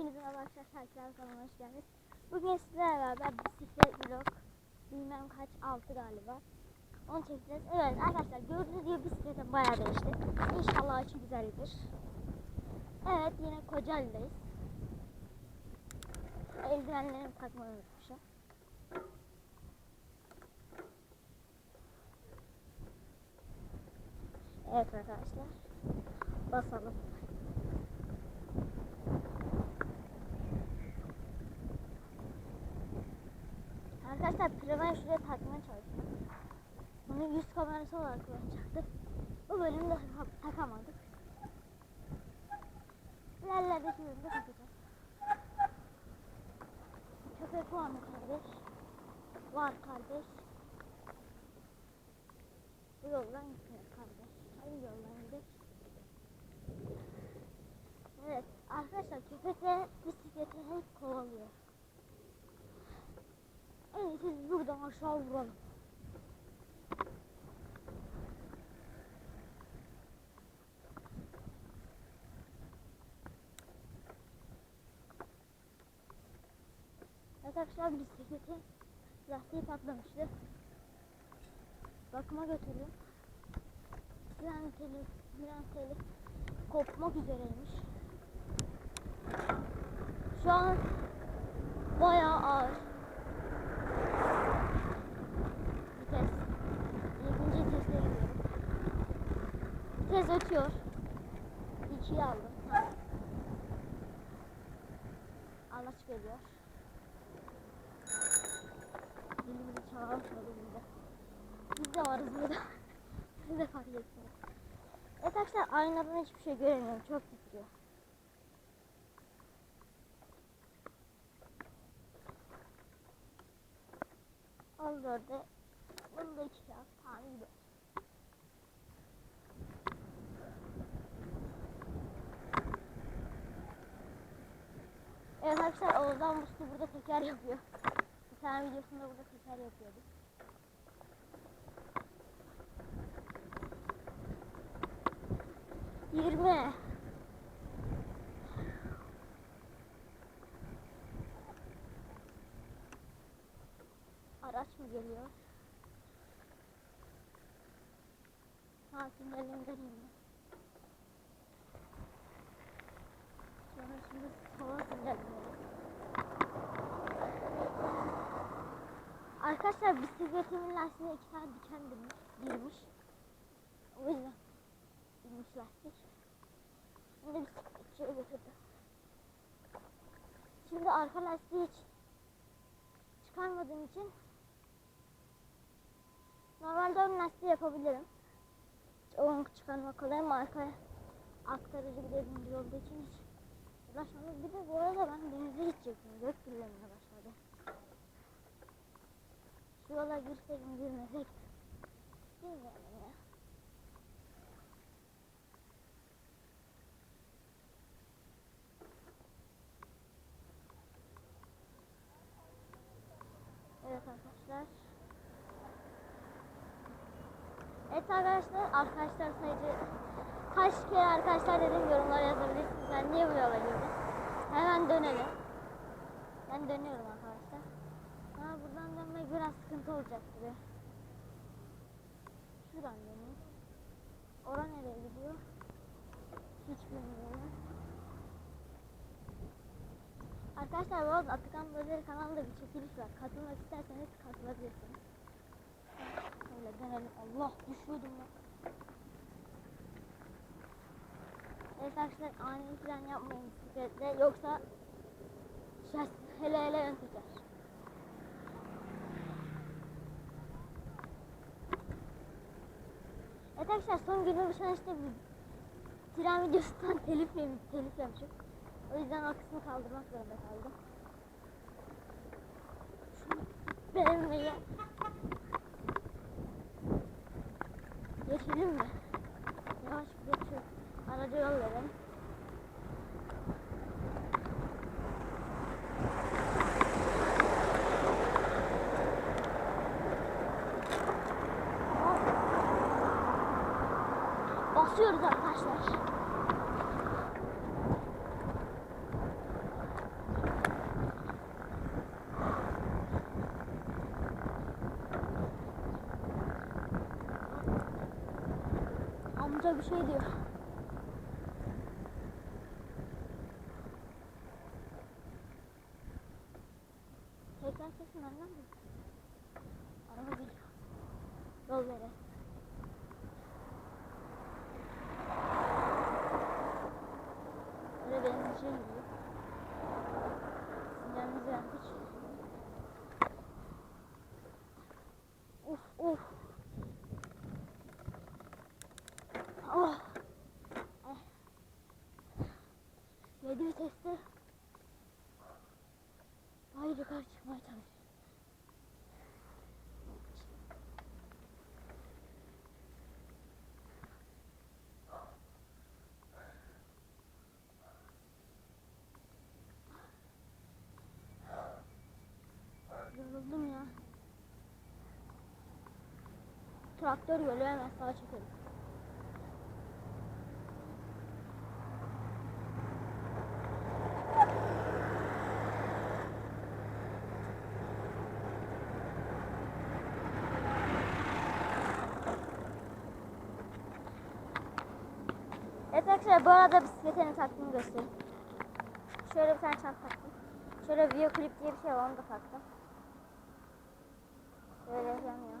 Merhaba arkadaşlar. Herkese kanalıma hoş geldiniz. Bugün sizlerle beraber bisiklet vlog bilmem kaç altı galiba. Onu çekeceğiz. Evet arkadaşlar gördüğünüz gibi bisikletim bayağı değişti. İnşallah açı güzeldir. Evet yine Kocaeli'deyiz. Eldivenlerimi takmayı unutmuşum. Evet arkadaşlar. Basalım. Kamerası olarak kullanacaktık. Bu bölümde tak- takamadık. İlerlerdeki bölümde takacağız. Köpek var mı kardeş? Var kardeş. Bu yoldan gitmiyor kardeş. Hangi yoldan gidelim? Evet arkadaşlar köpekle bisikleti hep kovalıyor. En iyisi buradan aşağı vuralım. Evet arkadaşlar bisikleti lastiği patlamıştı. Bakıma götürdüm. Fren teli, fren teli kopmak üzereymiş. Şu an bayağı ağır. Vites. Yedinci vitese gidiyorum. Vites ötüyor. İkiyi aldım. Ha. Araç geliyor. Dilimizi çalalım şöyle biz de. De varız burada. Siz de fark etsiniz. Evet arkadaşlar aynadan hiçbir şey göremiyorum. Çok titriyor. Al dörde. Bunu da iki yap. Tamam gidiyor. Evet arkadaşlar Oğuzhan Musti burada teker yapıyor. Bir tane videosunda burada teker yapıyordu. Yirmi. Araç mı geliyor? Ha sinyalinden indi. Sonra şimdi sola sinyalinden. Arkadaşlar bisikletimin lastiğine iki tane diken girmiş. girmiş. O yüzden girmiş lastik. Şimdi bisikletçiye götürdüm. Şimdi arka lastiği hiç çıkarmadığım için normalde ön lastiği yapabilirim. Onu çıkarmak kolay ama arkaya aktarıcı bir de zincir olduğu için hiç uğraşmadım. Bir de bu arada ben denize gidecektim. Gök gürlemeye başladı. Şu yola girseydim girmesek. Bilmiyorum ya. Evet arkadaşlar. Evet arkadaşlar, arkadaşlar sayıcı kaç kere arkadaşlar dedim yorumlara yazabilirsiniz. Ben niye bu yola girdim? Hemen dönelim. Ben dönüyorum arkadaşlar. Ha buradan dönmek biraz sıkıntı olacak gibi. Şuradan döneyim. Ora nereye gidiyor? Hiç bilmiyorum. Arkadaşlar bu arada Atakan Böleri kanalında bir çekiliş var. Katılmak isterseniz katılabilirsiniz. Şöyle dönelim. Allah düşüyordum ben. Evet arkadaşlar ani fren yapmayın bisikletle yoksa şas hele hele ön teker. Evet arkadaşlar son günü bir işte bir tren videosundan telif yemiş, telif yemişim. O yüzden o kısmı kaldırmak zorunda kaldım. Şunu benimle Geçelim mi? Yavaş geçiyor. Aracı yol verelim. Basıyoruz arkadaşlar. Ekstra bir şey diyor. Tekrar kesin annem mi? Araba geliyor. Yol vere. Böyle benim şey gidiyor. Sinyalimizi verdik. Uf uf. Oh. Eh. Yedi viteste. Daha yukarı çıkmaya çalışıyorum. Yoruldum ya. Traktör geliyor hemen sağa çekelim. Evet arkadaşlar bu arada bisikletin taktığımı göstereyim. Şöyle bir tane çanta taktım. Şöyle video klip diye bir şey var onu da taktım. Böyle yanıyor.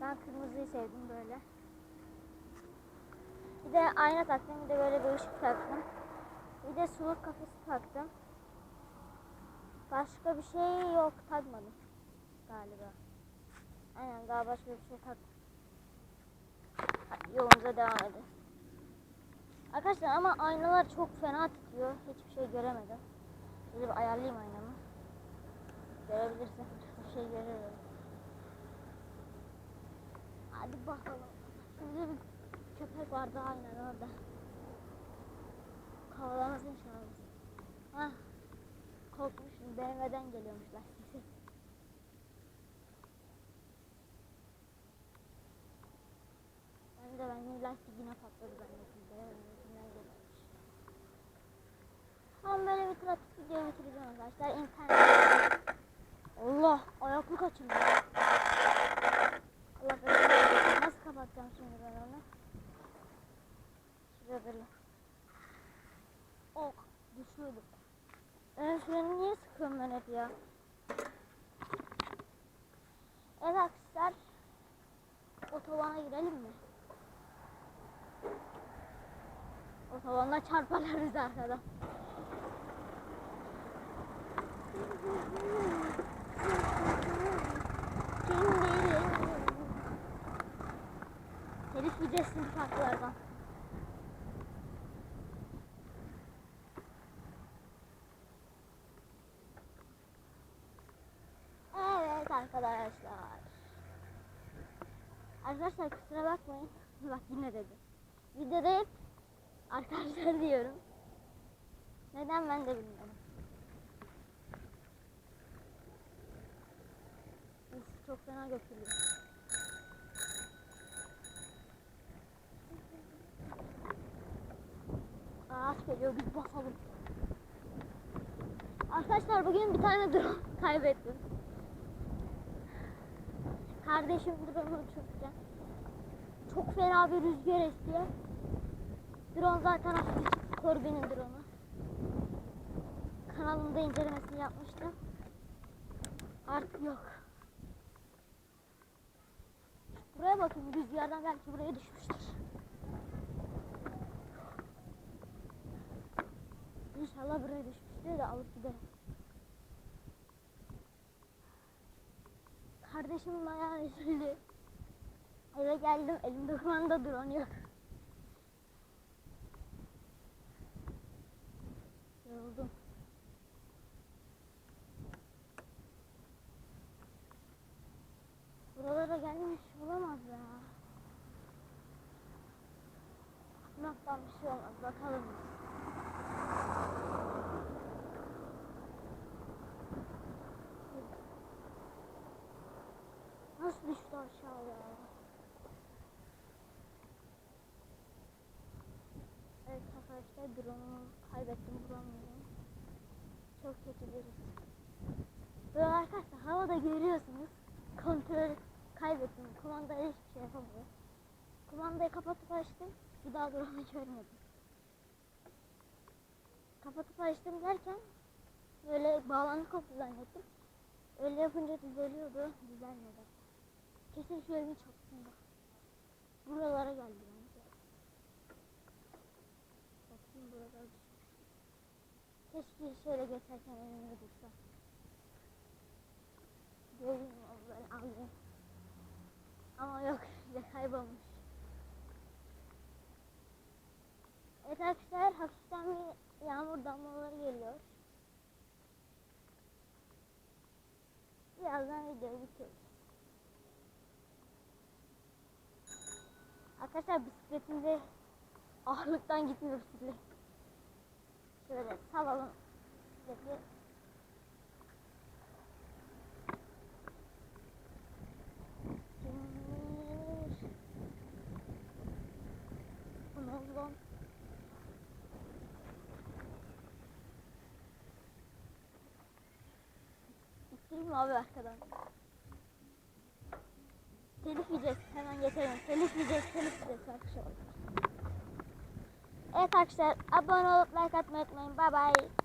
Ben kırmızıyı sevdim böyle. Bir de ayna taktım. Bir de böyle bir ışık taktım. Bir de suluk kafesi taktım. Başka bir şey yok takmadım galiba. Aynen daha başka bir şey taktım. Yolumuza devam edelim. Arkadaşlar ama aynalar çok fena titriyor. Hiçbir şey göremedim. Şöyle bir ayarlayayım aynamı. Görebilirsin. Bir şey görüyorum. Hadi bakalım. Şimdi bir köpek vardı aynen orada. Kovalamasın inşallah. Hah. Korkmuşum. BMW'den geliyormuş lastiği. Ben de ben lastik yine patladı geliyormuş. Tamam böyle bir trafik video bitireceğim arkadaşlar. İnternet. Allah ayaklık açıldı. Allah belanı Nasıl kapatacağım şimdi ben onu? Şuraya böyle. Oh düşüyordum. Ön freni niye sıkıyorum ben hep ya? Evet arkadaşlar. Otobana girelim mi? Otobanla çarparlarız arkadan. Yiyeceğiz şimdi farklılardan. Evet arkadaşlar. Arkadaşlar kusura bakmayın. Bak yine dedi. Videoda hep arkadaşlar diyorum. Neden ben de bilmiyorum. Uf, çok fena götürüyor. Ağaç geliyor biz basalım. Arkadaşlar bugün bir tane drone kaybettim. Kardeşim drone'u uçururken çok fena bir rüzgar esti. Drone zaten Corbin'in drone'u. Kanalımda incelemesini yapmıştım. Artık yok. Buraya bakın rüzgardan belki buraya düşmüştür. İnşallah buraya düşmüştür de alıp giderim. Kardeşimin ayağı üzüldü. Eve geldim elimde kumanda drone yok. Yoruldum. Buralara gelmiş olamaz ya. Naktan bir şey olmaz bakalım. Nasıl düştü aşağıya? Evet arkadaşlar drone'umu kaybettim bulamıyorum. Çok kötü bir. Böyle arkadaşlar havada görüyorsunuz. Kontrol kaybettim. Kumandayla hiçbir şey yapamıyorum. Kumandayı kapatıp açtım. Bir daha duranı görmedim. Kapatıp açtım derken böyle bağlantı koptu zannettim. Öyle yapınca düzeliyordu. Düzelmedi. Kesin şu evin çatısında. Buralara geldi Keşke şöyle geçerken önüme dursa. Göreyim böyle alayım. Ama yok işte kaybolmuş. Evet arkadaşlar hafiften bir yağmur damlaları geliyor. Birazdan videoyu bitiriyoruz. Arkadaşlar bisikletinde ağırlıktan gitmiyor bisiklet. Şöyle salalım bisikleti. Kimmiş? Bu ne oldu lan? İttireyim mi abi arkadan? Telif yiyeceğiz. Hemen geçelim. Telif yiyeceğiz. Telif yiyeceğiz arkadaşlar. Evet arkadaşlar abone olup like atmayı unutmayın. Bye bye.